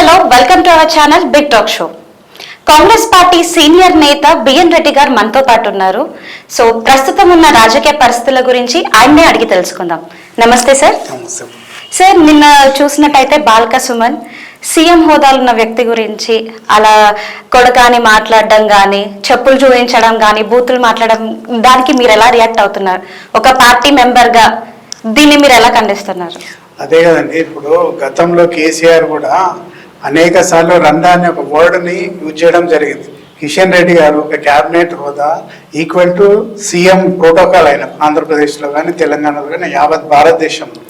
Hello welcome to our channel big talk show Congress party senior నేత BN Reddy garu మనతో పాటు ఉన్నారు. సో ప్రస్తుతం ఉన్న రాజకీయ పరిస్థితుల గురించి ఆయన్నే అడిగి తెలుసుకుందాం. నమస్తే సార్ సార్ నిన్న చూసినట్టయితే బాల్క సుమన్ సీఎం హోదాలో ఉన్న వ్యక్తి గురించి అలా కొడకాని మాట్లాడడం కానీ చెప్పులు చూపించడం కానీ బూతులు మాట్లాడడం దానికి మీరు ఎలా రియాక్ట్ అవుతున్నారు? ఒక పార్టీ మెంబర్గా దీన్ని మీరు ఎలా ఖండిస్తున్నారు? అదే కదండి ఇప్పుడు గతంలో కేసీఆర్ కూడా అనేక సార్లు రండా అనే ఒక వర్డ్ని యూజ్ చేయడం జరిగింది. కిషన్ రెడ్డి గారు ఒక క్యాబినెట్ హోదా ఈక్వల్ టు సీఎం ప్రోటోకాల్ అయిన ఆంధ్రప్రదేశ్లో కానీ తెలంగాణలో కానీ యావత్ భారతదేశంలో.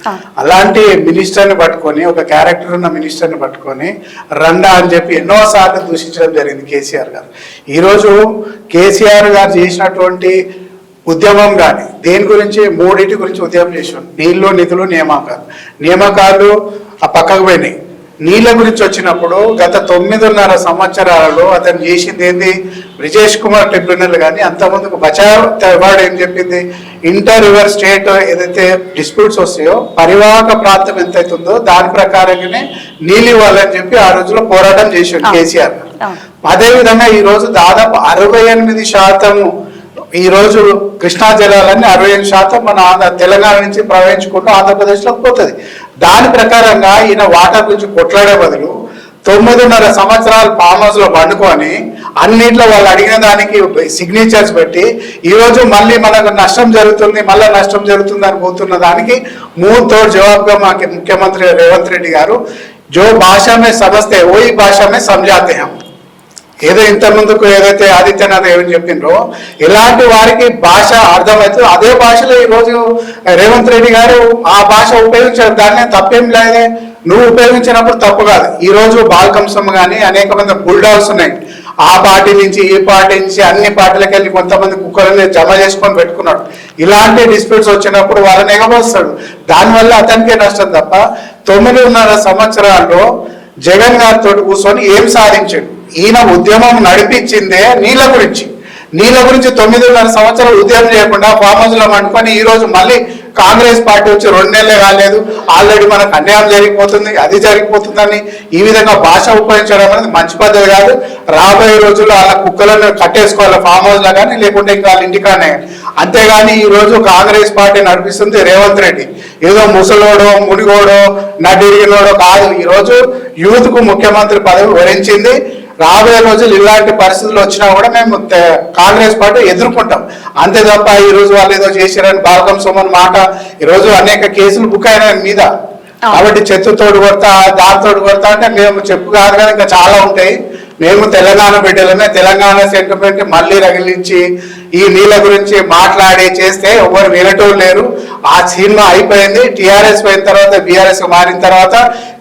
అలాంటి మినిస్టర్ని పట్టుకొని ఒక క్యారెక్టర్ ఉన్న మినిస్టర్ని పట్టుకొని రండా అని చెప్పి ఎన్నో సార్లు దూషించడం జరిగింది కేసీఆర్ గారు. ఈరోజు కేసీఆర్ గారు చేసినటువంటి ఉద్యమం కానీ దేని గురించి? మూడింటి గురించి ఉద్యమం చేసాం నీళ్ళు నిధులు నియామకాలు. నియామకాలు ఆ పక్కకు పోయినాయి. నీళ్ళ గురించి వచ్చినప్పుడు గత తొమ్మిదిన్నర సంవత్సరాలలో అతను చేసింది ఏంది బ్రిజేష్ కుమార్ ట్రిబ్యునల్ కానీ అంతకుముందుకు బచావ్ అవార్డు ఏం చెప్పింది ఇంటర్ రివర్ స్టేట్ ఏదైతే డిస్ప్యూట్స్ వస్తాయో పరివాహక ప్రాంతం ఎంతైతే ఉందో దాని ప్రకారంగానే నీళ్ళు ఇవ్వాలని చెప్పి ఆ రోజులో పోరాటం చేసాడు అవును. కేసీఆర్. అదేవిధంగా ఈ రోజు దాదాపు అరవై ఎనిమిది శాతము ఈరోజు కృష్ణా జిల్లాలన్నీ అరవై ఐదు శాతం మన తెలంగాణ నుంచి ప్రవహించుకుంటూ ఆంధ్రప్రదేశ్లోకి పోతుంది. దాని ప్రకారంగా ఈయన వాటర్ గురించి కొట్లాడే బదులు తొమ్మిదిన్నర సంవత్సరాలు ఫామ్ హౌస్లో పండుకొని అన్నింటిలో వాళ్ళు అడిగిన దానికి సిగ్నేచర్స్ పెట్టి ఈరోజు మళ్ళీ మనకు నష్టం జరుగుతుంది మళ్ళీ నష్టం జరుగుతుంది అని పోతున్న దానికి మూతో జవాబుగా మాకు ముఖ్యమంత్రి రేవంత్ రెడ్డి గారు. జో భాషమే సమస్తే ఓయి భాషమే సంజాతే హం ఏదో ఇంత ముందుకు ఏదైతే ఆదిత్యనాథ్ ఏమని చెప్పిండ్రో ఇలాంటి వారికి భాష అర్థమవుతుంది. అదే భాషలో ఈ రోజు రేవంత్ రెడ్డి గారు ఆ భాష ఉపయోగించారు. దాన్ని తప్పేం లేదే. నువ్వు ఉపయోగించినప్పుడు తప్పు కాదు. ఈ రోజు బాల్కంసం కానీ అనేక మంది బుల్డాల్స్ ఉన్నాయి. ఆ పార్టీ నుంచి ఈ పార్టీ నుంచి అన్ని పార్టీలకు వెళ్ళి కొంతమంది కుక్కలని జమ చేసుకొని పెట్టుకున్నాడు. ఇలాంటి డిస్ప్యూట్స్ వచ్చినప్పుడు వాళ్ళని ఎగబోస్తాడు. దానివల్ల అతనికే నష్టం తప్ప తొమ్మిదిన్నర సంవత్సరాల్లో జగన్ గారితో కూర్చొని ఏం సాధించాడు? ఈయన ఉద్యమం నడిపించిందే నీళ్ళ గురించి. నీళ్ళ గురించి తొమ్మిదిన్నర సంవత్సరాలు ఉద్యమం చేయకుండా ఫామ్ హౌస్లో పండుకొని ఈ రోజు మళ్ళీ కాంగ్రెస్ పార్టీ వచ్చి రెండేళ్ళే కాలేదు. ఆల్రెడీ మనకు అన్యాయం జరిగిపోతుంది అది జరిగిపోతుందని ఈ విధంగా భాష ఉపయోగించడం అనేది మంచి పద్ధతి కాదు. రాబోయే రోజుల్లో వాళ్ళ కుక్కలను కట్టేసుకోవాలి ఫామ్ హౌస్లో కానీ లేకుంటే ఇంకా వాళ్ళ ఇంటికానే అంతేగాని ఈ రోజు కాంగ్రెస్ పార్టీ నడిపిస్తుంది రేవంత్ రెడ్డి. ఏదో ముసలోడో మునిగోడో నడిరిగినోడో కాదు. ఈ రోజు యూత్కు ముఖ్యమంత్రి పదవి వరించింది. రాబోయే రోజులు ఇలాంటి పరిస్థితులు వచ్చినా కూడా మేము కాంగ్రెస్ పార్టీ ఎదుర్కొంటాం. అంతే తప్ప ఈ రోజు వాళ్ళు ఏదో చేశారని బాలకం సోమన్ మాట ఈ రోజు అనేక కేసులు బుక్ అయిన మీద. కాబట్టి చెత్త తోడు కొడతా దాని తోడు కొడతా అంటే మేము చెప్పు కాదు కానీ ఇంకా చాలా ఉంటాయి. మేము తెలంగాణ బిడ్డలమే. తెలంగాణ సెంటిమెంట్ మళ్ళీ రగిలించి ఈ నీళ్ళ గురించి మాట్లాడి చేస్తే ఎవరు వినటం లేరు. ఆ సినిమా అయిపోయింది. టిఆర్ఎస్ పోయిన తర్వాత బీఆర్ఎస్ మారిన తర్వాత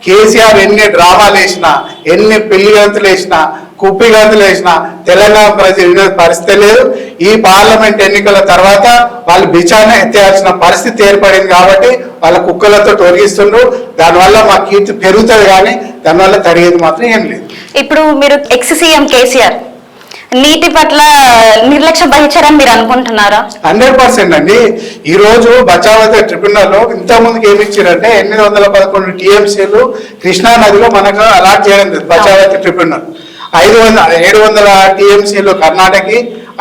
కేసీఆర్ ఎన్ని డ్రామాలు వేసినా ఎన్ని పెళ్ళి గంతులు వేసినా కుప్పి గంతులు వేసినా తెలంగాణ ప్రజలు వినే పరిస్థితి లేదు. ఈ పార్లమెంట్ ఎన్నికల తర్వాత వాళ్ళు బిచాన ఎత్తేయాల్సిన పరిస్థితి ఏర్పడింది కాబట్టి వాళ్ళ కుక్కలతో తొలగిస్తుండ్రు. దానివల్ల మా కీర్తి పెరుగుతుంది కానీ దానివల్ల తరిగేది మాత్రం ఏం లేదు. ఇప్పుడు మీరు ఎక్స్ సీఎం కేసీఆర్ నీటి పట్ల నిర్లక్ష్యం వహించారని మీరు అనుకుంటున్నారా? హండ్రెడ్ పర్సెంట్ అండి. ఈ రోజు బచావత ట్రిబ్యునల్లో ఇంత ముందుకు ఏమి ఇచ్చారంటే ఎనిమిది వందల పదకొండు టీఎంసీలు కృష్ణా నదిలో మనకు అలాట్ చేయడం బచావతి బచావత ట్రిబ్యునల్. ఐదు వందల ఏడు వందల టీఎంసీలు కర్ణాటకకి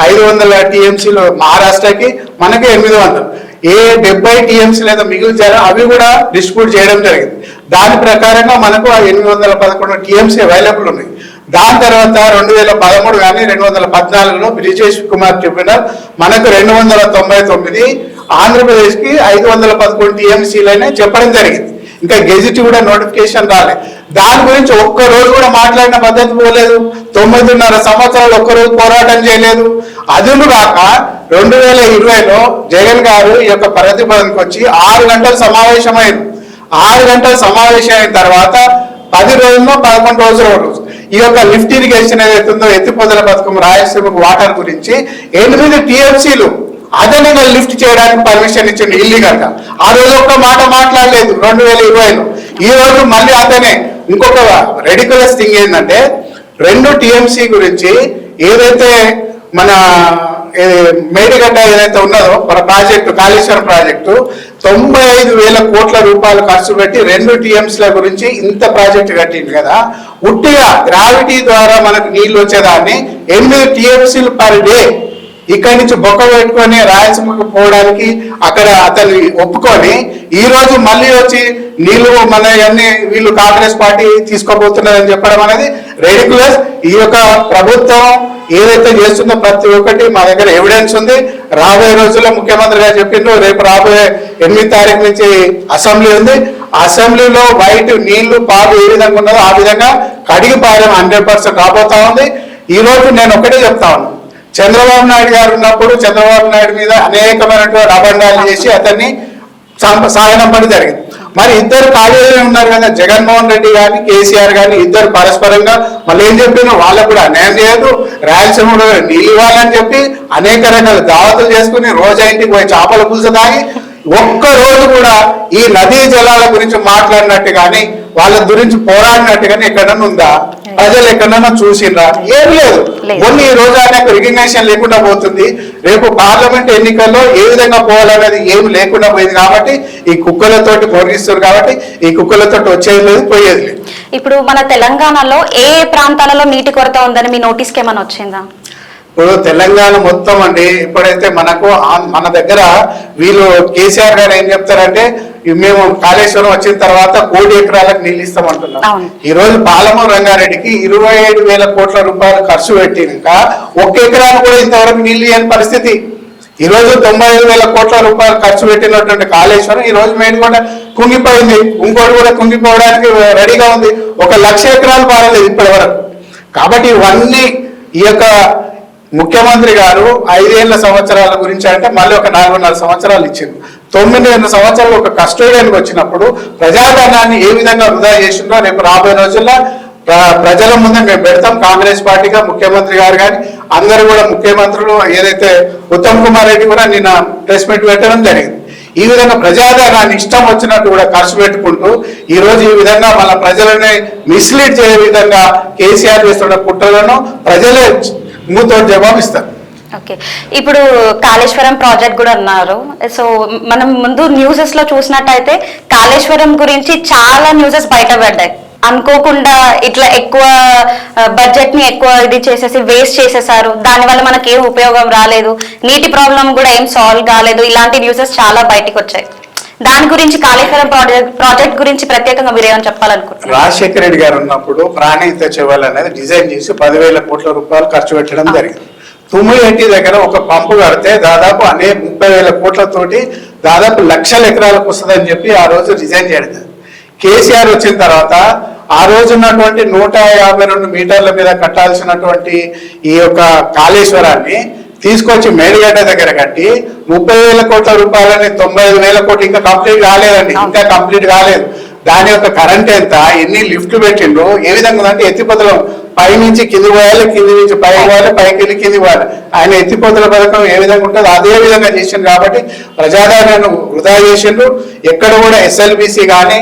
ఐదు వందల టీఎంసీలు మహారాష్ట్రకి మనకి ఎనిమిది వందలు. ఏ డెబ్బై టీఎంసీ లేదా మిగిల్చారో అవి కూడా డిస్ట్రిబ్యూట్ చేయడం జరిగింది. దాని ప్రకారంగా మనకు ఆ ఎనిమిది వందల పదకొండు టీఎంసీ అవైలబుల్ ఉన్నాయి. దాని తర్వాత రెండు వేల పదమూడు కానీ రెండు వందల పద్నాలుగులో బ్రిజేష్ కుమార్ ట్రిబ్యునల్ మనకు రెండు వందల తొంభై తొమ్మిది ఆంధ్రప్రదేశ్కి ఐదు వందల పదకొండు టీఎంసీలనే చెప్పడం జరిగింది. ఇంకా గెజిట్ కూడా నోటిఫికేషన్ రాలే. దాని గురించి ఒక్క రోజు కూడా మాట్లాడిన పద్ధతి పోలేదు. తొమ్మిదిన్నర సంవత్సరాలు ఒక్క రోజు పోరాటం చేయలేదు. అదును కాక రెండు వేల ఇరవైలో జగన్ గారు ఈ యొక్క ప్రతిపాదనకు వచ్చి ఆరు గంటలు సమావేశమైంది. ఆరు గంటల సమావేశం అయిన తర్వాత పది రోజుల్లో పదకొండు రోజులు రోజు ఈ యొక్క లిఫ్ట్ ఇరిగేషన్ ఏదైతే ఉందో ఎత్తిపోతల పథకం రాయలసీమకు వాటర్ గురించి ఎనిమిది టీఎంసీలు అదనంగా లిఫ్ట్ చేయడానికి పర్మిషన్ ఇచ్చింది ఇల్లీగల్గా ఆ రోజు ఒక్క మాట మాట్లాడలేదు రెండు వేల ఇరవైలో. ఈ రోజు మళ్ళీ అతనే ఇంకొక రెడికులస్ థింగ్ ఏంటంటే రెండు టీఎంసీ గురించి ఏదైతే మన మేడిగడ్డ ఏదైతే ఉన్నదో మన ప్రాజెక్టు కాళేశ్వరం ప్రాజెక్టు తొంభై ఐదు వేల కోట్ల రూపాయలు ఖర్చు పెట్టి రెండు టీఎంసీల గురించి ఇంత ప్రాజెక్టు కట్టింది కదా. ఉట్టిగా గ్రావిటీ ద్వారా మనకు నీళ్ళు వచ్చేదాన్ని ఎనిమిది టీఎంసీలు పర్ డే ఇక్కడి నుంచి బొక్క పెట్టుకొని రాయలసీమకు పోవడానికి అక్కడ అతన్ని ఒప్పుకొని ఈ రోజు మళ్ళీ వచ్చి నీళ్ళు మన అన్ని వీళ్ళు కాంగ్రెస్ పార్టీ తీసుకోబోతున్నారని చెప్పడం అనేది రెడిక్యులస్ ఈ యొక్క ప్రభుత్వం ఏదైతే చేస్తుందో ప్రతి ఒక్కటి మా దగ్గర ఎవిడెన్స్ ఉంది. రాబోయే రోజుల్లో ముఖ్యమంత్రి గారు చెప్పిండ్రు రేపు రాబోయే ఎనిమిది తారీఖు నుంచి అసెంబ్లీ ఉంది. అసెంబ్లీలో వైట్ నీళ్ళు పాలు ఏ విధంగా ఉన్నదో ఆ విధంగా కడిగి పారం హండ్రెడ్ పర్సెంట్ రాబోతా ఉంది. ఈ రోజు నేను ఒకటే చెప్తా ఉన్నాను చంద్రబాబు నాయుడు గారు ఉన్నప్పుడు చంద్రబాబు నాయుడు మీద అనేకమైనటువంటి అబండాలు చేసి అతన్ని సాగ- సాగనంపడం జరిగింది. మరి ఇద్దరు కాలేజీలో ఉన్నారు కదా జగన్మోహన్ రెడ్డి గాని కేసీఆర్ గాని ఇద్దరు పరస్పరంగా మళ్ళీ ఏం చెప్పిన వాళ్ళకు కూడా అన్యాయం చేయదు రాయలసీమలో నీళ్ళు ఇవ్వాలని చెప్పి అనేక రకాల దావతులు చేసుకుని రోజా ఇంటికి పోయి చేపల పులుసు తాగి ఒక్క రోజు కూడా ఈ నదీ జలాల గురించి మాట్లాడినట్టు కానీ వాళ్ళ గురించి పోరాడినట్టు కానీ ఎక్కడన్నా ఉందా? ప్రజలు ఎక్కడన్నా చూసిండ్రా? ఏం లేదు. కొన్ని ఈ రోజు ఆయనకు రికగ్నేషన్ లేకుండా పోతుంది. రేపు పార్లమెంట్ ఎన్నికల్లో ఏ విధంగా పోవాలనేది ఏమి లేకుండా పోయింది కాబట్టి ఈ కుక్కలతోటి పొరిగిస్తారు కాబట్టి ఈ కుక్కలతోటి వచ్చేది లేదు పోయేది లేదు. ఇప్పుడు మన తెలంగాణలో ఏ ఏ ప్రాంతాలలో నీటి కొరత ఉందని మీ నోటీస్కి ఏమైనా వచ్చిందా? ఇప్పుడు తెలంగాణ మొత్తం అండి ఇప్పుడైతే మనకు మన దగ్గర వీళ్ళు కేసీఆర్ గారు ఏం చెప్తారంటే మేము కాళేశ్వరం వచ్చిన తర్వాత కోటి ఎకరాలకు నీళ్ళు ఇస్తామంటున్నాం. ఈ రోజు పాలమూరు రంగారెడ్డికి ఇరవై ఏడు వేల కోట్ల రూపాయలు ఖర్చు పెట్టినాక ఒక్క ఎకరానికి కూడా ఇంతవరకు నీళ్ళు ఇవ్వని పరిస్థితి. ఈ రోజు తొంభై ఐదు వేల కోట్ల రూపాయలు ఖర్చు పెట్టినటువంటి కాళేశ్వరం ఈ రోజు మెయిన్ కూడా కుంగిపోయింది. ఇంకోటి కూడా కుంగిపోవడానికి రెడీగా ఉంది. ఒక లక్ష ఎకరాలు పారలేదు ఇప్పటి వరకు కాబట్టి ఇవన్నీ ఈ యొక్క ముఖ్యమంత్రి గారు ఐదేళ్ళ సంవత్సరాల గురించి అంటే మళ్ళీ ఒక నాలుగున్నర సంవత్సరాలు ఇచ్చింది తొమ్మిదిన్నర సంవత్సరాలు ఒక కస్టోడియన్కి వచ్చినప్పుడు ప్రజాధనాన్ని ఏ విధంగా వృధా చేసిందో రేపు రాబోయే రోజుల్లో ప్ర- ప్రజల ముందే మేము పెడతాం. కాంగ్రెస్ పార్టీగా ముఖ్యమంత్రి గారు కానీ అందరూ కూడా ముఖ్యమంత్రులు ఏదైతే ఉత్తమ్ కుమార్ రెడ్డి కూడా నిన్న ప్రెస్ మీట్ పెట్టడం జరిగింది. ఈ విధంగా ప్రజాధనాన్ని ఇష్టం వచ్చినట్టు కూడా ఖర్చు పెట్టుకుంటూ ఈ రోజు ఈ విధంగా మన ప్రజలని మిస్లీడ్ చేసే విధంగా కేసీఆర్ చేస్తున్న కుట్రలను ప్రజలే మూతో జవాబిస్తారు ఓకే. ఇప్పుడు కాళేశ్వరం ప్రాజెక్ట్ కూడా అన్నారు. సో మనం ముందు న్యూసెస్లో చూసినట్టయితే కాళేశ్వరం గురించి చాలా న్యూసెస్ బయటపడ్డాయి అనుకోకుండా ఇట్లా ఎక్కువ బడ్జెట్ని ఎక్కువ ఇది చేసేసి వేస్ట్ చేసేసారు. దానివల్ల మనకి ఏం ఉపయోగం రాలేదు. నీటి ప్రాబ్లం కూడా ఏం సాల్వ్ కాలేదు. ఇలాంటి న్యూసెస్ చాలా బయటకు వచ్చాయి. దాని గురించి కాళేశ్వరం ప్రాజెక్ట్ ప్రాజెక్ట్ గురించి ప్రత్యేకంగా మీరు ఏమైనా చెప్పాలనుకుంటున్నారు? రాజశేఖర రెడ్డి గారు ఉన్నప్పుడు ప్రాణహిత చెవులు అనేది డిజైన్ చేసి పదివేల కోట్ల రూపాయలు ఖర్చు పెట్టడం జరిగింది. తుమ్మిరెడ్డి దగ్గర ఒక పంపు కడితే దాదాపు అనే ముప్పై వేల కోట్లతోటి దాదాపు లక్షల ఎకరాలకు వస్తుందని చెప్పి ఆ రోజు డిజైన్ చేయడం. కేసీఆర్ వచ్చిన తర్వాత ఆ రోజు ఉన్నటువంటి నూట యాభై రెండు మీటర్ల మీద కట్టాల్సినటువంటి ఈ యొక్క కాళేశ్వరాన్ని తీసుకొచ్చి మేడిగడ్డ దగ్గర కట్టి ముప్పై వేల కోట్ల రూపాయలని తొంభై ఐదు వేల కోట్లు ఇంకా కంప్లీట్ కాలేదండి. ఇంకా కంప్లీట్ కాలేదు. దాని యొక్క కరెంట్ ఎంత? ఎన్ని లిఫ్ట్లు పెట్టిండ్రు? ఏ విధంగా ఉందంటే ఎత్తిపోతలం పై నుంచి కింది పోయాలి కింది నుంచి పై పోయాలి పైకి వెళ్ళి కింది పోయాలి ఆయన ఎత్తిపోతల పథకం ఏ విధంగా ఉంటుందో అదే విధంగా చేసిండు కాబట్టి ప్రజాదారణను వృధా చేసిండ్రు. ఎక్కడ కూడా ఎస్ఎల్బిసి కానీ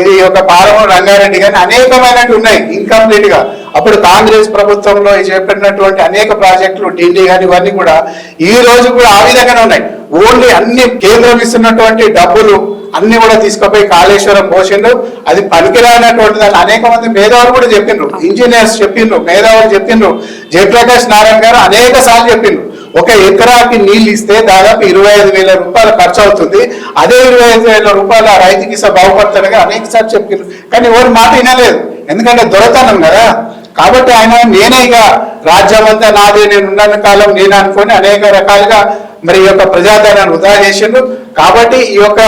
ఇది ఒక పాలమూరు రంగారెడ్డి కానీ అనేకమైనవి ఉన్నాయి ఇన్కంప్లీట్గా. అప్పుడు కాంగ్రెస్ ప్రభుత్వంలో చేపట్టినటువంటి అనేక ప్రాజెక్టులు ఢిల్లీ కానీ ఇవన్నీ కూడా ఈ రోజు కూడా ఆ విధంగానే ఉన్నాయి. ఓన్లీ అన్ని కేంద్రం ఇస్తున్నటువంటి డబ్బులు అన్ని కూడా తీసుకుపోయి కాళేశ్వరం పోసిండ్రు. అది పనికిరానటువంటి దాన్ని అనేక మంది మేధావులు కూడా చెప్పిండ్రు. ఇంజనీర్స్ చెప్పిండ్రు మేధావులు చెప్పిండ్రు. జయప్రకాష్ నారాయణ గారు అనేక సార్లు చెప్పిండ్రు. ఒక ఎకరాకి నీళ్ళు ఇస్తే దాదాపు ఇరవై ఐదు వేల రూపాయలు ఖర్చు అవుతుంది. అదే ఇరవై ఐదు వేల రూపాయలు ఆ రైతుకి ఇస్తే బాగుపడతాడుగా అనేక సార్లు చెప్పిండ్రు. కానీ ఎవరు మాట వినలేదు. ఎందుకంటే దొరతనం కదా. కాబట్టి ఆయన నేనే ఇక రాజ్యం అంతా నాదే నేను ఉన్న కాలం నేను అనుకొని అనేక రకాలుగా మరి ఈ యొక్క ప్రజాధనాన్ని వృధా చేసిండు కాబట్టి ఈ యొక్క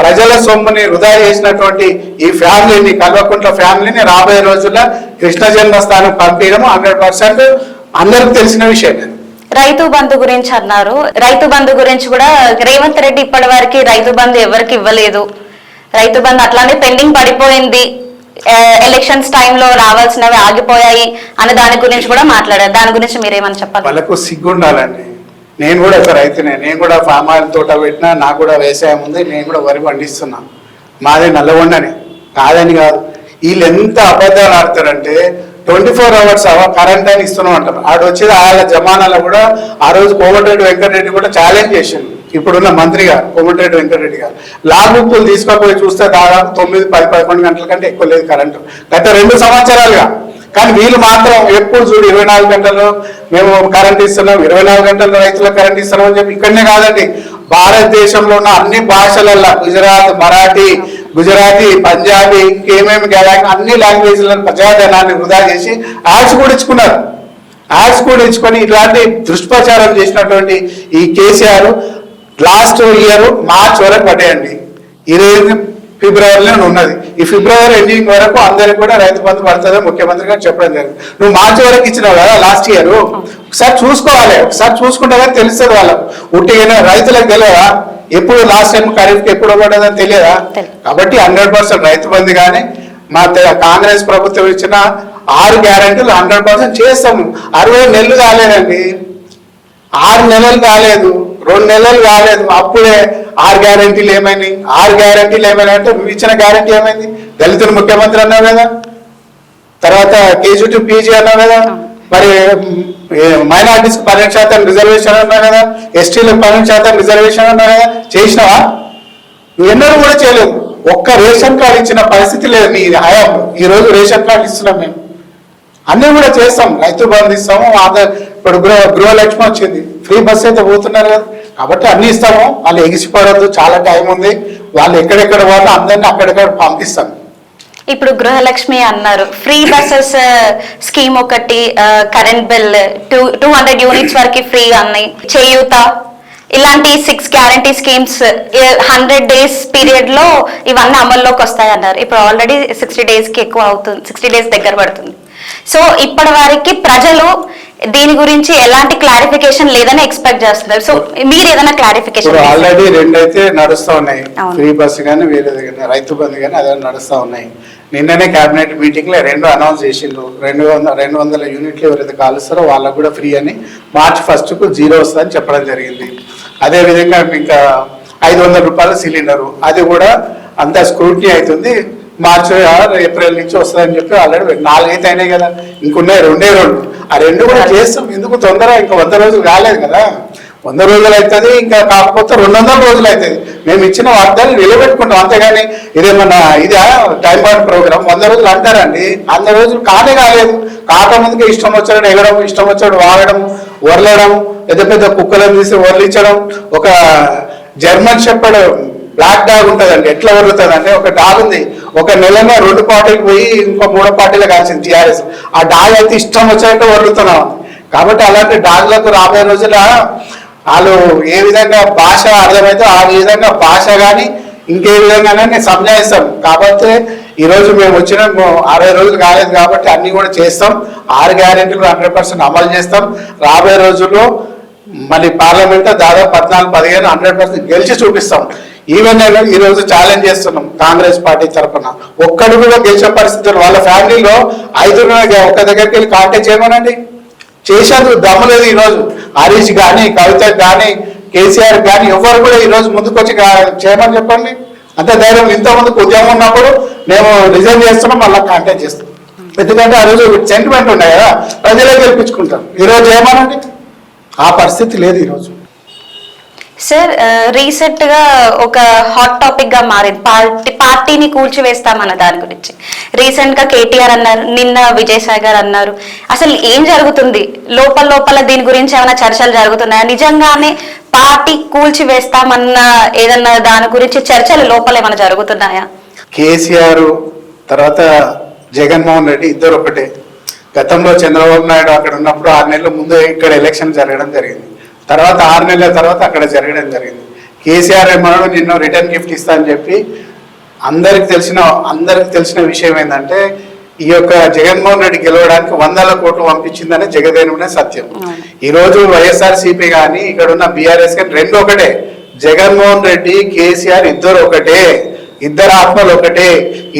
ప్రజల సొమ్ముని వృధా చేసినటువంటి ఈ ఫ్యామిలీని కల్వకుంట్ల ఫ్యామిలీని రాబోయే రోజుల్లో కృష్ణ జన్మస్థానం పంపించడం హండ్రెడ్ పర్సెంట్ అందరికి తెలిసిన విషయం. రైతు బంధు గురించి అన్నారు. రైతు బంధు గురించి కూడా రేవంత్ రెడ్డి ఇప్పటి వరకు రైతు బంధు ఎవరికి ఇవ్వలేదు. రైతు బంధు అట్లానే పెండింగ్ పడిపోయింది. ఎలక్షన్స్ టైంలో రావాల్సినవి ఆగిపోయాయి అనే దాని గురించి కూడా మాట్లాడారు. దాని గురించి మీరేమని చెప్పాలి? వాళ్ళకు సిగ్గుండాలండి. నేను కూడా ఒక రైతునే. నేను కూడా ఫామ్ ఆయిల్ తోట పెట్టినా నాకు కూడా వ్యవసాయం ఉంది నేను కూడా వరి పండిస్తున్నా. మాది నల్లగొండని. కాదని కాదు. వీళ్ళు ఎంత అబద్ధాలు ఆడతారంటే ట్వంటీ ఫోర్ అవర్స్ కరెంట్ అని ఇస్తున్నాం అంటారు ఆడు వచ్చేది వాళ్ళ జమానాలో కూడా ఆ రోజు కోమటిరెడ్డి వెంకటరెడ్డి కూడా ఛాలెంజ్ చేసిండు ఇప్పుడున్న మంత్రిగా కోమటిరెడ్డి వెంకటరెడ్డి గారు. లాల్ బుక్కులు తీసుకోకపోయి చూస్తే దాదాపు తొమ్మిది పది పదకొండు గంటల కంటే ఎక్కువ లేదు కరెంటు. గత రెండు సంవత్సరాలుగా. కానీ వీళ్ళు మాత్రం ఎప్పుడు చూడు ఇరవై నాలుగు గంటలు మేము కరెంట్ ఇస్తున్నాం ఇరవై నాలుగు గంటలు రైతులకు కరెంట్ ఇస్తున్నాం అని చెప్పి ఇక్కడనే కాదండి. భారతదేశంలో ఉన్న అన్ని భాషలల్లో గుజరాత్ మరాఠీ గుజరాతీ పంజాబీ ఇంకేమేమి లాంగ్వేజ్ అన్ని లాంగ్వేజ్లను ప్రజాధనాన్ని వృధా చేసి యాడ్స్ కూడా ఇచ్చుకున్నారు. యాడ్స్ కూడా ఇచ్చుకొని ఇట్లాంటి దుష్ప్రచారం చేసినటువంటి ఈ కేసీఆర్ లాస్ట్ ఇయర్ మార్చ్ వరకు పడ్డాయండి ఇరవై ఫిబ్రవరిలో ఉన్నది. ఈ ఫిబ్రవరి ఎండింగ్ వరకు అందరికి కూడా రైతు బంధు పడుతుందని ముఖ్యమంత్రి గారు చెప్పడం జరిగింది. నువ్వు మార్చి వరకు ఇచ్చినావు కదా లాస్ట్ ఇయర్? ఒకసారి చూసుకోవాలి. ఒకసారి చూసుకుంటే కానీ తెలుస్తుంది వాళ్ళకు. ఉట్టిగా రైతులకు తెలియదా? ఎప్పుడు లాస్ట్ టైం ఖరీఫ్కి ఎప్పుడు పడ్డదని తెలియదా. కాబట్టి హండ్రెడ్ పర్సెంట్ రైతు బంధు కానీ మా కాంగ్రెస్ ప్రభుత్వం ఇచ్చిన ఆరు గ్యారెంటీలు హండ్రెడ్ పర్సెంట్ చేస్తాము. అరవై నెలలు కాలేదండి. ఆరు నెలలు కాలేదు. రెండు నెలలు కాలేదు అప్పుడే ఆరు గ్యారెంటీలు ఏమైంది ఆరు గ్యారంటీలు ఏమైనా అంటే నువ్వు ఇచ్చిన గ్యారెంటీ ఏమైంది? దళితులు ముఖ్యమంత్రి అన్నావు కదా? తర్వాత కేజీ టు పీజీ అన్నావు కదా? మరి మైనార్టీస్ పన్నెండు శాతం రిజర్వేషన్ అన్నావు కదా? ఎస్టీలకు పన్నెండు శాతం రిజర్వేషన్ అన్నావు కదా? చేసినావా? నువ్వు ఎన్నడూ కూడా చేయలేవు ఒక్క రేషన్ కార్డు ఇచ్చిన పరిస్థితి లేదు నీ హయాంలో ఈ రోజు రేషన్ కార్డు ఇస్తున్నాం మేము. అన్నీ కూడా చేస్తాం. రైతు బంధు ఇస్తాము ఆధార్ ఇప్పుడు గృహ గృహలక్ష్మి వచ్చింది. ఫ్రీ బస్ అయితే పోతున్నారు కదా? కాబట్టి అన్ని ఇస్తాము. వాళ్ళు ఎగిసిపడద్దు చాలా టైం ఉంది. వాళ్ళు ఎక్కడెక్కడ వాళ్ళు అందరినీ అక్కడెక్కడ పంపిస్తాం. ఇప్పుడు గృహలక్ష్మి అన్నారు. ఫ్రీ బస్సెస్ uh, స్కీమ్ ఒకటి current bill two two hundred units వరకు ఫ్రీ అన్నాయి చేయూత. ఇలాంటి six guarantee schemes hundred days పీరియడ్లో ఇవన్నీ అమల్లోకి వస్తాయన్నారు. ఇప్పుడు ఆల్రెడీ సిక్స్టీ డేస్కి ఎక్కువ అవుతుంది సిక్స్టీ డేస్ దగ్గర పడుతుంది. సో ఇప్పటి వారికి ప్రజలు దీని గురించి ఎలాంటి క్లారిఫికేషన్ లేదని ఎక్స్పెక్ట్ చేస్తున్నారు. సో మీరు ఏదైనా క్లారిఫికేషన్ ఆల్రెడీ రెండు అయితే నడుస్తా ఉన్నాయి. ఫ్రీ బస్సు కానీ వేరేది కానీ రైతు బంధు కానీ అదే నడుస్తా ఉన్నాయి. నిన్ననే కేబినెట్ మీటింగ్లో రెండు అనౌన్స్ చేసిండ్రు. రెండు వందల రెండు వందల యూనిట్లు ఎవరైతే కాలుస్తారో వాళ్ళకు కూడా ఫ్రీ అని మార్చ్ ఫస్ట్కు జీరో వస్తుందని చెప్పడం జరిగింది. అదే విధంగా ఇంకా ఐదు వందల రూపాయల సిలిండరు అది కూడా అంత స్క్రూటినీ అవుతుంది. మార్చి ఏప్రిల్ నుంచి వస్తుందని చెప్పి ఆల్రెడీ నాలుగైతే అయినాయి కదా. ఇంకున్నాయి రెండే రెండు. ఆ రెండు కూడా చేస్తాం. ఎందుకు తొందర ఇంకా వంద రోజులు కాలేదు కదా. వంద రోజులు అవుతుంది ఇంకా కాకపోతే రెండు వందల రోజులు అవుతుంది మేము ఇచ్చిన వాగ్దాన్ని నిలబెట్టుకుంటాం. అంతేగాని ఇదేమన్నా ఇదా టైం బాండ్ ప్రోగ్రామ్ వంద రోజులు అంటారండి. వంద రోజులు కానే కాలేదు. కాకముందుకే ఇష్టం వచ్చాడు ఎగడం ఇష్టం వచ్చాడు వాడడం వరలడం పెద్ద పెద్ద కుక్కలను తీసి వరలించడం ఒక జర్మన్ షెప్పర్డ్ బ్లాక్ డాగ్ ఉంటుందండి. ఎట్లా వరలుతుంది అంటే ఒక డాగ్ ఉంది. ఒక నెలలో రెండు పార్టీలకు పోయి ఇంకో మూడో పార్టీలకు కాల్చింది టీఆర్ఎస్. ఆ డాగ్ అయితే ఇష్టం వచ్చినట్టు వరుగుతున్నాం కాబట్టి అలాంటి డాగ్లకు రాబోయే రోజుల వాళ్ళు ఏ విధంగా భాష అర్థమైతే ఆ విధంగా భాష కానీ ఇంకే విధంగానే నేను సంజాయిస్తాం. కాబట్టి ఈరోజు మేము వచ్చిన అరవై రోజులు కాలేదు కాబట్టి అన్ని కూడా చేస్తాం. ఆరు గ్యారెంటీలు హండ్రెడ్ పర్సెంట్ అమలు చేస్తాం. రాబోయే రోజుల్లో మళ్ళీ పార్లమెంట్ దాదాపు పద్నాలుగు పదిహేను హండ్రెడ్ పర్సెంట్ గెలిచి చూపిస్తాం. ఈవెన్ ఈరోజు ఛాలెంజ్ చేస్తున్నాం కాంగ్రెస్ పార్టీ తరఫున ఒక్కడు కూడా గెలిచిన పరిస్థితులు వాళ్ళ ఫ్యామిలీలో ఐదుగురు ఒక దగ్గరికి వెళ్ళి కాంటాక్ట్ చేయమనండి. చేసేందుకు దమ్ము లేదు ఈరోజు. హరీష్ కానీ కవిత కానీ కేసీఆర్ కానీ ఎవరు కూడా ఈరోజు ముందుకొచ్చి చేయమని చెప్పండి. అంత ధైర్యం ఇంత ముందుకు ఉద్యమం ఉన్నప్పుడు మేము రిజైన్ చేస్తున్నాం మళ్ళీ కాంటాక్ట్ చేస్తాం ఎందుకంటే ఆ రోజు సెంటిమెంట్ ఉన్నాయి కదా ప్రజలే గెలిపించుకుంటాం ఈరోజు ఏమనండి? ఆ పరిస్థితి లేదు ఈరోజు. సార్ రీసెంట్గా ఒక హాట్ టాపిక్గా మారింది పార్టీ పార్టీని కూల్చివేస్తామన్న దాని గురించి. రీసెంట్గా కేటీఆర్ అన్నారు నిన్న విజయసాయి గారు అన్నారు. అసలు ఏం జరుగుతుంది? లోపల లోపల దీని గురించి ఏమైనా చర్చలు జరుగుతున్నాయా? నిజంగానే పార్టీ కూల్చివేస్తామన్న ఏదన్నా దాని గురించి చర్చలు లోపల ఏమైనా జరుగుతున్నాయా? కేసీఆర్ తర్వాత జగన్మోహన్ రెడ్డి ఇద్దరు ఒకటే గతంలో చంద్రబాబు నాయుడు అక్కడ ఉన్నప్పుడు ఆరు నెలల ముందు ఇక్కడ ఎలక్షన్ జరగడం జరిగింది. తర్వాత ఆరు నెలల తర్వాత అక్కడ జరగడం జరిగింది. కేసీఆర్ ఏమన్నాడు నిన్ను రిటర్న్ గిఫ్ట్ ఇస్తా అని చెప్పి అందరికి తెలిసిన అందరికి తెలిసిన విషయం ఏంటంటే ఈ యొక్క జగన్మోహన్ రెడ్డి గెలవడానికి వందల కోట్లు పంపించిందని జగదేనుడే సత్యం. ఈ రోజు వైఎస్ఆర్ సిపి కానీ ఇక్కడ ఉన్న బీఆర్ఎస్ కానీ రెండు ఒకటే. జగన్మోహన్ రెడ్డి కేసీఆర్ ఇద్దరు ఒకటే. ఇద్దరు ఆత్మలు ఒకటే.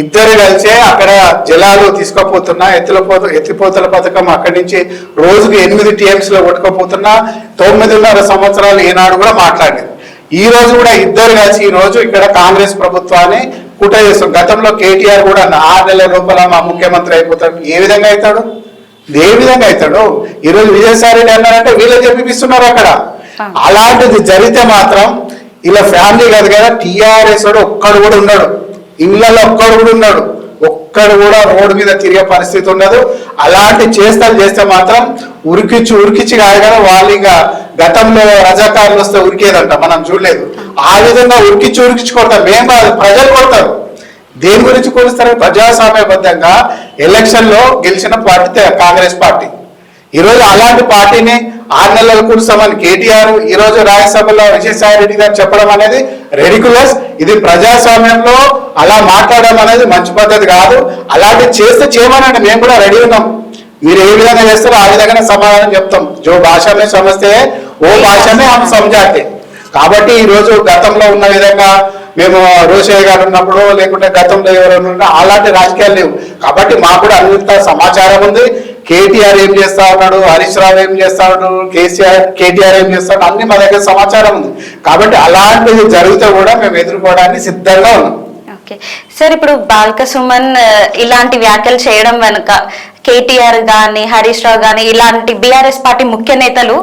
ఇద్దరు కలిసే అక్కడ జలాలు తీసుకుపోతున్నా ఎత్తులపోత ఎత్తిపోతల పథకం అక్కడి నుంచి రోజుకి ఎనిమిది టీఎంసీ లో కొట్టుకుపోతున్నా తొమ్మిదిన్నర సంవత్సరాలు ఈనాడు కూడా మాట్లాడింది ఈ రోజు కూడా ఇద్దరు కలిసి ఈ రోజు ఇక్కడ కాంగ్రెస్ ప్రభుత్వాన్ని కుట్ర చేస్తాం. గతంలో కేటీఆర్ కూడా ఆరు నెలల లోపల మా ముఖ్యమంత్రి అయిపోతాడు. ఏ విధంగా అవుతాడు ఏ విధంగా అవుతాడు ఈరోజు విజయసాయి రెడ్డి అన్నారంటే వీళ్ళే చెప్పిస్తున్నారు అక్కడ. అలాంటిది జరిగితే మాత్రం ఇలా ఫ్యామిలీ కాదు కదా టీఆర్ఎస్ వాడు ఒక్కడు కూడా ఉన్నాడు ఇళ్ళలో ఒక్కడు కూడా ఉన్నాడు ఒక్కడు కూడా రోడ్డు మీద తిరిగే పరిస్థితి ఉండదు. అలాంటి చేస్తారు చేస్తే మాత్రం ఉరికిచ్చి ఉరికిచ్చి కాదు కదా వాళ్ళు ఇంకా గతంలో రజాకారులు వస్తే ఉరికేదంట. మనం చూడలేదు. ఆ విధంగా ఉరికిచ్చి ఉరికిచ్చి కొడతారు. మేము కాదు ప్రజలు కొడతారు. దేని గురించి కొలుస్తారు? ప్రజాస్వామ్యబద్ధంగా ఎలక్షన్లో గెలిచిన పార్టీ కాంగ్రెస్ పార్టీ. ఈరోజు అలాంటి పార్టీని ఆరు నెలలు కూర్చోమని కేటీఆర్ ఈ రోజు రాజ్యసభలో విజయసాయి రెడ్డి గారు చెప్పడం అనేది రెడిక్యులస్ ఇది ప్రజాస్వామ్యంలో అలా మాట్లాడడం అనేది మంచి పద్ధతి కాదు. అలాంటి చేస్తే చేయమనండి మేము కూడా రెడీ ఉన్నాం. మీరు ఏ విధంగా చేస్తారో ఆ విధంగానే సమాధానం చెప్తాం. జో భాషమే సమస్తే ఓ భాషమే ఆమె సంజాతే. కాబట్టి ఈ రోజు గతంలో ఉన్న విధంగా మేము రోషయ్య గారు ఉన్నప్పుడు లేకుంటే గతంలో ఎవరైనా అలాంటి రాజకీయాలు లేవు. కాబట్టి మాకు కూడా అంత సమాచారం ఉంది. కేటీఆర్ ఏం చేస్తా ఉన్నాడు? హరీష్ రావు ఏం చేస్తా ఉన్నాడు? కేసీఆర్ కేటీఆర్ ఏం చేస్తాడు? అన్ని మా దగ్గర సమాచారం ఉంది. కాబట్టి అలాంటిది జరిగితే కూడా మేము ఎదుర్కోవడానికి సిద్ధంగా ఉన్నాం. సార్ ఇప్పుడు బాల్క సుమన్ ఇలాంటి వ్యాఖ్యలు చేయడం వెనుక కేటీఆర్ గాని హరీష్ రావు గాని ఇలాంటి బీఆర్ఎస్ పార్టీ ముఖ్య నేతలు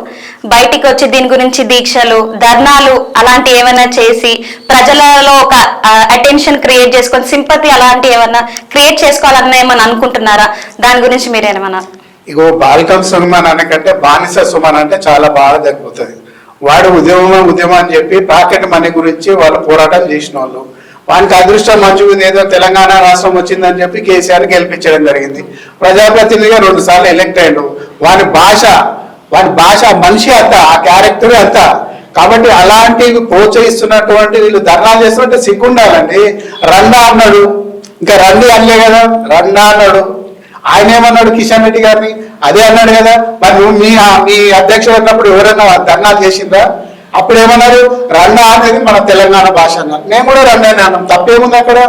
బయటికి వచ్చి దీని గురించి దీక్షలు ధర్నాలు అలాంటి ఏమైనా చేసి ప్రజలలో ఒక అటెన్షన్ క్రియేట్ చేసుకొని సింపతి అలాంటి ఏమైనా క్రియేట్ చేసుకోవాలని ఏమైనా అనుకుంటున్నారా? దాని గురించి మీరు ఏమైనా? ఇగో బాలికం సుమన్ అనకంటే బానిస సుమన్ అంటే చాలా బాగా తగ్గిపోతుంది వాడు ఉద్యమం ఉద్యమం అని చెప్పి పాకెట్ మనీ గురించి వాళ్ళు పోరాటం చేసిన వాళ్ళు వానికి అదృష్టం మంచిగా ఉంది ఏదో తెలంగాణ రాష్ట్రం వచ్చిందని చెప్పి కేసీఆర్ గెలిపించడం జరిగింది. ప్రజాప్రతినిధిగా రెండు సార్లు ఎలక్ట్ అయ్యాడు. వాని భాష వాని భాష మనిషి అంత ఆ క్యారెక్టర్ అంత. కాబట్టి అలాంటివి ప్రోత్సహిస్తున్నటువంటి వీళ్ళు ధర్నాలు చేస్తున్నట్టు సిగ్గుండాలండి. రండా అన్నాడు. ఇంకా రండి అనలే కదా రండా అన్నాడు. ఆయన ఏమన్నాడు కిషన్ రెడ్డి గారిని? అదే అన్నాడు కదా. మరి మీ మీ అధ్యక్షుడు ఉన్నప్పుడు ఎవరైనా ధర్నాలు చేసిందా అప్పుడు ఏమన్నారు రండా అనేది మన తెలంగాణ భాష అన్నారు. నేను కూడా రండా అని అన్నాం. తప్పేముంది అక్కడ?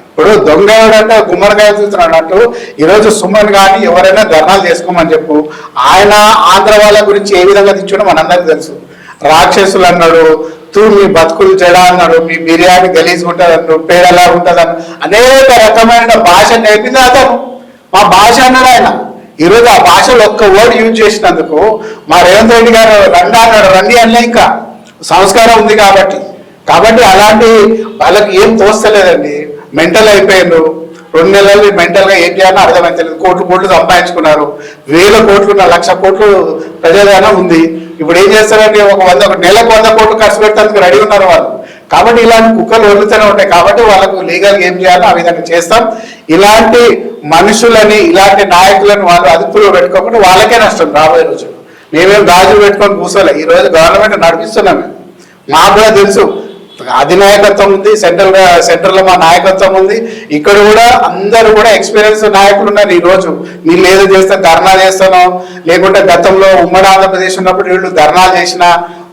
ఇప్పుడు దొంగ ఎవడంటే గుమ్మడికాయ చూస్తున్నాడు అంటూ ఈరోజు సుమన్ కానీ ఎవరైనా ధర్నాలు చేసుకోమని చెప్పు ఆయన ఆంధ్ర వాళ్ళ గురించి ఏ విధంగా తెచ్చాడో మనందరికీ తెలుసు. రాక్షసులు అన్నాడు తూ మీ బతుకులు చెడ అన్నాడు మీ బిర్యానీ గలీజ్ ఉంటుంది అన్నాడు పేడలా ఉంటుంది అన్నాడు. అనేక రకమైన భాష నేర్పింది అతను. మా భాష అన్నాడు ఆయన. ఈరోజు ఆ భాషలో ఒక్క వర్డ్ యూజ్ చేసినందుకు మా రేవంత్ రెడ్డి గారు రండి అన్నాడు. రండి అన్నా ఇంకా సంస్కారం ఉంది కాబట్టి. కాబట్టి అలాంటి వాళ్ళకి ఏం తోస్తలేదండి. మెంటల్ అయిపోయారు రెండు నెలలు మెంటల్గా ఏం చేయాలో అర్థమైతలేదు. కోట్లు కోట్లు సంపాదించుకున్నారు. వేల కోట్లు ఉన్న లక్ష కోట్లు ప్రజాదానం ఉంది. ఇప్పుడు ఏం చేస్తారంటే ఒక వంద ఒక నెలకు వంద కోట్లు ఖర్చు పెట్టడానికి రెడీ ఉన్నారు వాళ్ళు. కాబట్టి ఇలాంటి కుక్కలు వదులుతూనే ఉంటాయి. కాబట్టి వాళ్ళకు లీగల్ ఏం చేయాలో ఆ విధంగా చేస్తాం. ఇలాంటి మనుషులని ఇలాంటి నాయకులను వాళ్ళు అదుపులో పెట్టుకోకుండా వాళ్ళకే నష్టం రాబోయే రోజులు మేమేం గాజులు పెట్టుకొని కూర్చోలే ఈ రోజు గవర్నమెంట్ నడిపిస్తున్నాం మేము మాకు కూడా తెలుసు. అధినాయకత్వం ఉంది సెంట్రల్ సెంట్రల్లో మా నాయకత్వం ఉంది. ఇక్కడ కూడా అందరూ కూడా ఎక్స్పీరియన్స్ నాయకులు ఉన్నారు ఈ రోజు వీళ్ళు ఏదో చేస్తే ధర్నా చేస్తాను లేకుంటే గతంలో ఉమ్మడి ఆంధ్రప్రదేశ్ ఉన్నప్పుడు వీళ్ళు ధర్నాలు చేసిన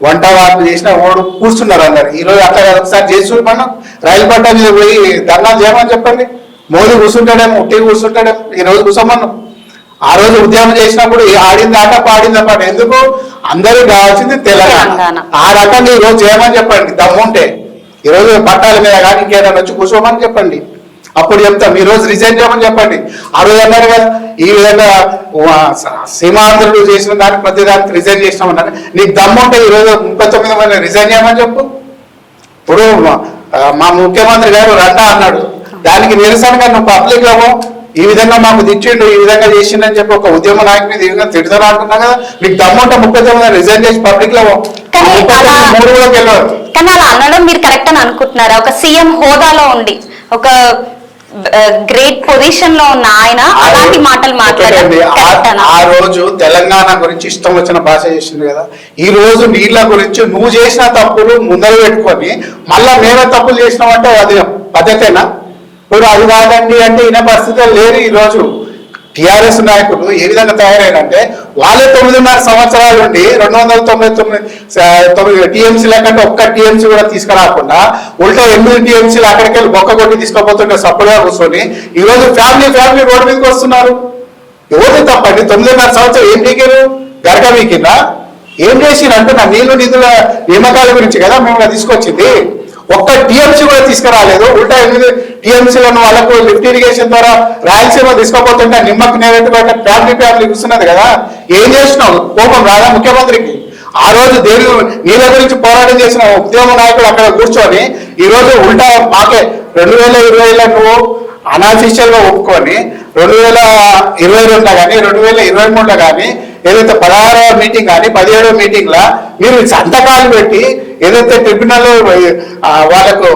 వంట వార్పు చేసిన ఓడు కూర్చున్నారు అందరు. ఈ రోజు అట్లా ఒకసారి చేసి మనం రైలు పట్ట మీద పోయి ధర్నాలు చేయమని చెప్పండి. మోదీ కూర్చుంటాడేమో ఉట్టి కూర్చుంటాడేమో ఈ రోజు కూర్చోమన్నాం ఆ రోజు ఉద్యమం చేసినప్పుడు ఈ ఆడింది ఆట పాడింది పాట ఎందుకు? అందరూ కావాల్సింది తెలంగాణ. ఆ రకంగా ఈ రోజు చేయమని చెప్పండి దమ్ముంటే. ఈ రోజు పట్టాల మీద కానీ ఇంకేదైనా వచ్చి కూర్చోమని చెప్పండి. అప్పుడు చెప్తాం ఈ రోజు రిజైన్ చేయమని చెప్పండి. ఆ రోజు అన్నారు కదా ఈ విధంగా సీమాంధ్రులు చేసిన దానికి ప్రతి దానికి రిజైన్ చేసినామన్నారు. నీకు దమ్ముంటే ఈ రోజు ముప్పై తొమ్మిది మంది రిజైన్ చేయమని చెప్పు. ఇప్పుడు మా- ముఖ్యమంత్రి గారు రండా అన్నాడు. దానికి నిరసనగా నువ్వు పబ్లిక్లో ఈ విధంగా మాకు తెచ్చిండు ఈ విధంగా చేసిండని చెప్పి ఒక ఉద్యమ నాయకుని ఈ విధంగా తిడతారు అంటున్నా కదా నీకు దమ్ముంటే ముప్పై తొమ్మిది రిజైన్ చేసి పబ్లిక్లో పో. కానీ అలా- మూడు కూడా గెలవరు. కానీ అలా అనడం మీరు కరెక్ట్ అని అనుకుంటున్నారా? ఒక సీఎం హోదాలో ఉండి ఒక గ్రేట్ పొజిషన్లో ఉన్న ఆయన అలాంటి మాటలు మాట్లాడడం ఆ రోజు తెలంగాణ గురించి ఇష్టం వచ్చిన భాష చేసింది కదా. ఈ రోజు నీళ్ళ గురించి నువ్వు చేసిన తప్పులు ముందర పెట్టుకొని మళ్ళా మేమే తప్పులు చేసినామంటే అది పద్ధతేనా? ఇప్పుడు అది కాదండి అంటే ఈయన పరిస్థితులు లేరు ఈరోజు టిఆర్ఎస్ నాయకులు ఏ విధంగా తయారైనంటే వాళ్ళే తొమ్మిదిన్నర సంవత్సరాలు ఉండి రెండు వందల తొంభై తొమ్మిది తొమ్మిది టీఎంసీ లేకంటే ఒక్క టీఎంసీ కూడా తీసుకురాకుండా ఉల్టా ఎనిమిది టీఎంసీలు అక్కడికి వెళ్ళి బొక్క కొట్టి తీసుకుపోతుంటే సప్పుడుగా కూర్చొని ఈ రోజు ఫ్యామిలీ ఫ్యామిలీ రోడ్డు మీదకి వస్తున్నారు. ఎవరు తప్పండి? తొమ్మిదిన్నర సంవత్సరం ఏం దిగారు గరక పీకిందా? ఏం చేసిరు అంటున్నా నీళ్ళు నిధుల నియామకాల గురించి కదా మేము తీసుకొచ్చింది. ఒక్క టీఎంసీ కూడా తీసుకురాలేదు. ఉల్టా ఎనిమిది టీఎంసీలను వాళ్ళకు లిఫ్ట్ ఇరిగేషన్ ద్వారా రాయలసీమ తీసుకోపోతుంటే నిమ్మకి నేరెట్టు ఫ్యామిలీ ఫ్యామిలీ కూర్చున్నది కదా. ఏం చేసినావు కోపం రాదా ముఖ్యమంత్రికి? ఆ రోజు దేని నీళ్ళ గురించి పోరాటం చేసిన ఉద్యమ నాయకుడు అక్కడ కూర్చొని ఈ రోజు ఉల్టా మాకే రెండు వేల ఇరవైలో నువ్వు అనాఫీషియల్గా ఒప్పుకొని రెండు వేల ఇరవై రెండులో కానీ రెండు వేల ఇరవై మూడులో కానీ ఏదైతే పదహారవ మీటింగ్ కానీ పదిహేడవ మీటింగ్ లా మీరు సంతకాలు పెట్టి ఏదైతే ట్రిబ్యునల్ వాళ్ళకు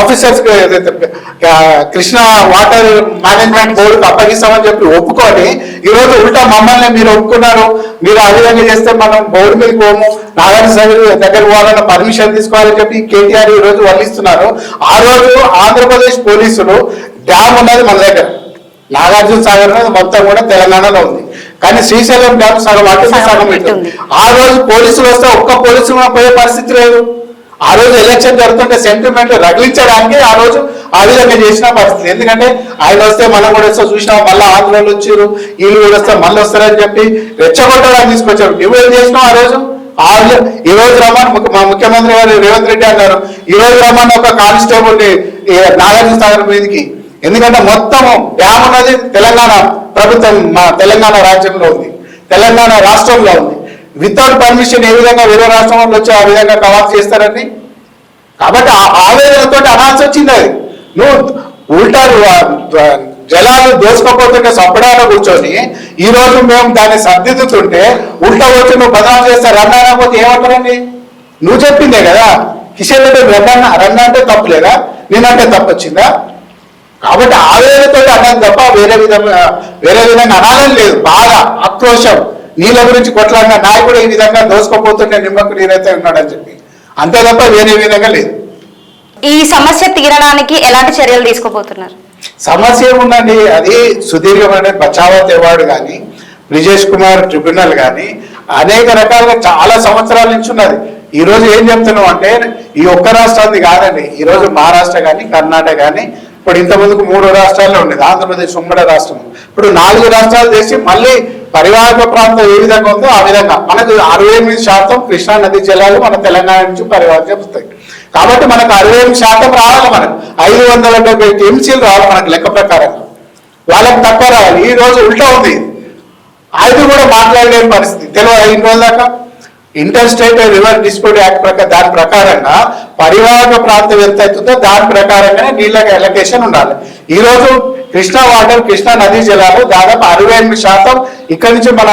ఆఫీసర్స్ ఏదైతే కృష్ణ వాటర్ మేనేజ్మెంట్ బోర్డుకు అప్పగిస్తామని చెప్పి ఒప్పుకొని ఈరోజు ఉల్టా మమ్మల్ని మీరు ఒప్పుకున్నారు. మీరు ఆ విధంగా చేస్తే మనం బోర్డు మీద పోము. నారాయణ సాగర్ దగ్గర పోవాలన్న పర్మిషన్ తీసుకోవాలని చెప్పి కేటీఆర్ ఈ రోజు వల్లిస్తున్నారు. ఆ రోజు ఆంధ్రప్రదేశ్ పోలీసులు డ్యామ్ ఉన్నది మన దగ్గర. నాగార్జున సాగర్ అనేది మొత్తం కూడా తెలంగాణలో ఉంది. కానీ శ్రీశైలం డ్యామ్ సగం అటు సగం. ఆ రోజు పోలీసులు వస్తే ఒక్క పోలీసు కూడా పోయే పరిస్థితి లేదు. ఆ రోజు ఎలక్షన్ జరుగుతుంటే సెంటిమెంట్ రగిలించడానికి ఆ రోజు ఆ విధంగా చేసిన పరిస్థితి. ఎందుకంటే ఆయన వస్తే మనం కూడా వస్తే చూసినాం మళ్ళీ ఆంధ్రలో వచ్చారు వీళ్ళు కూడా వస్తే మళ్ళీ వస్తారని చెప్పి రెచ్చగొట్టడానికి తీసుకొచ్చారు. నువ్వేం చేసినావు ఆ రోజు? ఆ రోజు ఈ రోజు రమ్మని మా ముఖ్యమంత్రి గారు రేవంత్ రెడ్డి అన్నారు. ఈ రోజు రమ్మని ఒక కానిస్టేబుల్ నాగార్జున సాగర్ మీదకి ఎందుకంటే మొత్తం డ్యామ్ ఉన్నది తెలంగాణ ప్రభుత్వం మా తెలంగాణ రాజ్యంలో ఉంది. తెలంగాణ రాష్ట్రంలో ఉంది. వితౌట్ పర్మిషన్ ఏ విధంగా వేరే రాష్ట్రంలో వచ్చి ఆ విధంగా కవాత్ చేస్తారని? కాబట్టి ఆ ఆవేదనతో అనాల్సి వచ్చింది అది. నువ్వు ఉల్టా జలాలు దోసుకోపోతుంటే సంపడాలో కూర్చొని ఈ రోజు మేము దాన్ని సర్దిద్దుతుంటే ఉల్టా వచ్చి నువ్వు బదనాలు చేస్తే రన్ అనకపోతే ఏమంటారండి? నువ్వు చెప్పిందే కదా కిషన్ రెడ్డి రన్నా రన్నా అంటే తప్పులేదా నేనంటే తప్పు వచ్చిందా? కాబట్టి ఆవేదనతో అన్నది తప్ప వేరే విధంగా వేరే విధంగా అనాలని లేదు. బాగా ఆక్రోశం. నీళ్ళ గురించి కొట్లాడిన నాయకుడు ఈ విధంగా దోసుకోపోతుంటే నిమ్మకు నీరైతే ఉన్నాడని చెప్పి. అంతే తప్ప వేరే విధంగా లేదు. ఈ సమస్య తీరడానికి ఎలాంటి చర్యలు తీసుకోబోతున్నారు? సమస్య ఏముందండి? అది సుదీర్ఘమైన బచావత్ అవార్డు కానీ బ్రిజేష్ కుమార్ ట్రిబ్యునల్ కానీ అనేక రకాలుగా చాలా సంవత్సరాల నుంచి ఉన్నది. ఈ రోజు ఏం చెప్తున్నాం అంటే ఈ ఒక్క రాష్ట్రాన్ని కాదండి. ఈ రోజు మహారాష్ట్ర కానీ కర్ణాటక కానీ ఇప్పుడు ఇంతకుముందుకు మూడు రాష్ట్రాల్లో ఉండేది. ఆంధ్రప్రదేశ్ ఉమ్మడి రాష్ట్రం. ఇప్పుడు నాలుగు రాష్ట్రాలు చేసి మళ్ళీ పరివాహక ప్రాంతం ఏ విధంగా ఉందో ఆ విధంగా. మనకు అరవై ఎనిమిది శాతం కృష్ణా నది జలాలు మన తెలంగాణ నుంచి పరివాహక వస్తాయి. కాబట్టి మనకు అరవై ఎనిమిది శాతం రావాలి మనకు. ఐదు వందల డెబ్బై టీఎంసీలు రావాలి మనకు లెక్క ప్రకారం. వాళ్ళకి తక్కువ రావాలి. ఈ రోజు ఉల్టా ఉంది. అది కూడా మాట్లాడలేని పరిస్థితి. తెలియదు ఐదు రోజుల దాకా? Inter state river dispute act ప్రకారం దాని ప్రకారంగా పరివాహక ప్రాంతం ఎంత అవుతుందో దాని ప్రకారంగానే నీళ్ళకి ఎలకేషన్ ఉండాలి. ఈ రోజు కృష్ణా వాటర్ కృష్ణా నదీ జలాలు దాదాపు అరవై ఎనిమిది శాతం ఇక్కడి నుంచి మన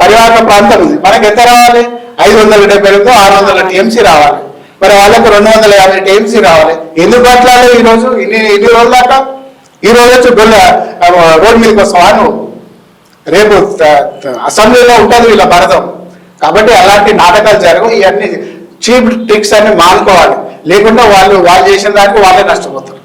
పరివాహక ప్రాంతం ఉంది. మనకి ఎంత రావాలి? ఐదు వందల డెబ్బై ఎనిమిది ఆరు వందల టీఎంసీ రావాలి. మరి వాళ్ళకు రెండు వందల యాభై టీఎంసీ రావాలి. ఎందుకు మాట్లాడాలి ఈ రోజు ఇన్ని ఇన్ని రోజుల దాకా? ఈ రోజు వచ్చి గొల్ల రోడ్ మీదకి వస్తావా నువ్వు రేపు అసెంబ్లీలో ఉంటుంది వీళ్ళ భరతం. కాబట్టి అలాంటి నాటకాలు జరగవు. ఇవన్నీ చీప్ ట్రిక్స్ అన్ని మానుకోవాలి. లేకుండా వాళ్ళు వాళ్ళు చేసిన దానికి వాళ్ళే నష్టపోతారు.